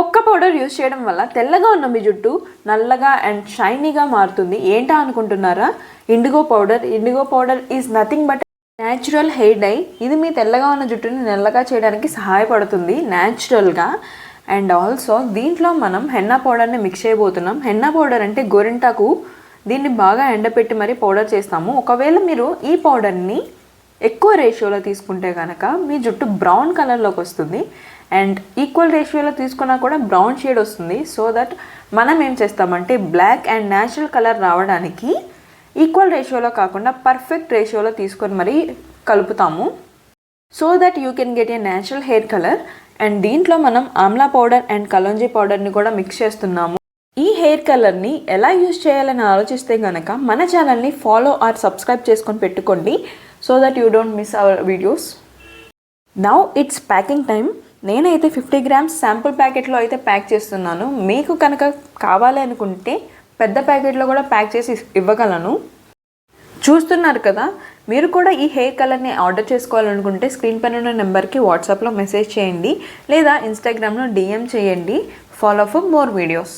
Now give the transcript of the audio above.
ఒక్క powder use చేయడం వల్ల తెల్లగా ఉన్న మీ జుట్టు నల్లగా అండ్ షైనీగా మారుతుంది. ఏంటా అనుకుంటున్నారా? Indigo powder. Indigo powder is nothing but natural hair dye. ఇది మీ తెల్లగా ఉన్న జుట్టుని నల్లగా చేయడానికి సహాయపడుతుంది న్యాచురల్గా. అండ్ ఆల్సో దీంట్లో మనం హెన్నా పౌడర్ని మిక్స్ చేయబోతున్నాం. హెన్నా పౌడర్ అంటే గోరింటాకు. దీన్ని బాగా ఎండపెట్టి మరీ పౌడర్ చేస్తాము. ఒకవేళ మీరు ఈ పౌడర్ని ఎక్కువ రేషియోలో తీసుకుంటే కనుక మీ జుట్టు బ్రౌన్ కలర్లోకి వస్తుంది. అండ్ ఈక్వల్ రేషియోలో తీసుకున్నా కూడా బ్రౌన్ షేడ్ వస్తుంది. సో దట్ మనం ఏం చేస్తామంటే బ్లాక్ అండ్ న్యాచురల్ కలర్ రావడానికి ఈక్వల్ రేషియోలో కాకుండా పర్ఫెక్ట్ రేషియోలో తీసుకొని మరీ కలుపుతాము. So that you can get a natural hair colour. And దీంట్లో మనం ఆమ్లా పౌడర్ అండ్ కలోంజీ పౌడర్ని కూడా మిక్స్ చేస్తున్నాము. ఈ హెయిర్ కలర్ని ఎలా యూజ్ చేయాలని ఆలోచిస్తే కనుక మన ఛానల్ని ఫాలో ఆర్ సబ్స్క్రైబ్ చేసుకొని పెట్టుకోండి. So that you don't miss our videos now it's packing time నేనైతే ఫిఫ్టీ గ్రామ్స్ శాంపుల్ ప్యాకెట్లో అయితే ప్యాక్ చేస్తున్నాను. మీకు కనుక కావాలి అనుకుంటే పెద్ద ప్యాకెట్లో కూడా ప్యాక్ చేసి ఇవ్వగలను. చూస్తున్నారు కదా మీరు కూడా ఈ హెయిర్ కలర్ని ఆర్డర్ చేసుకోవాలనుకుంటే స్క్రీన్ పైన ఉన్న నెంబర్కి వాట్సాప్లో మెసేజ్ చేయండి లేదా ఇన్స్టాగ్రామ్లో డిఎం చేయండి. Follow for more videos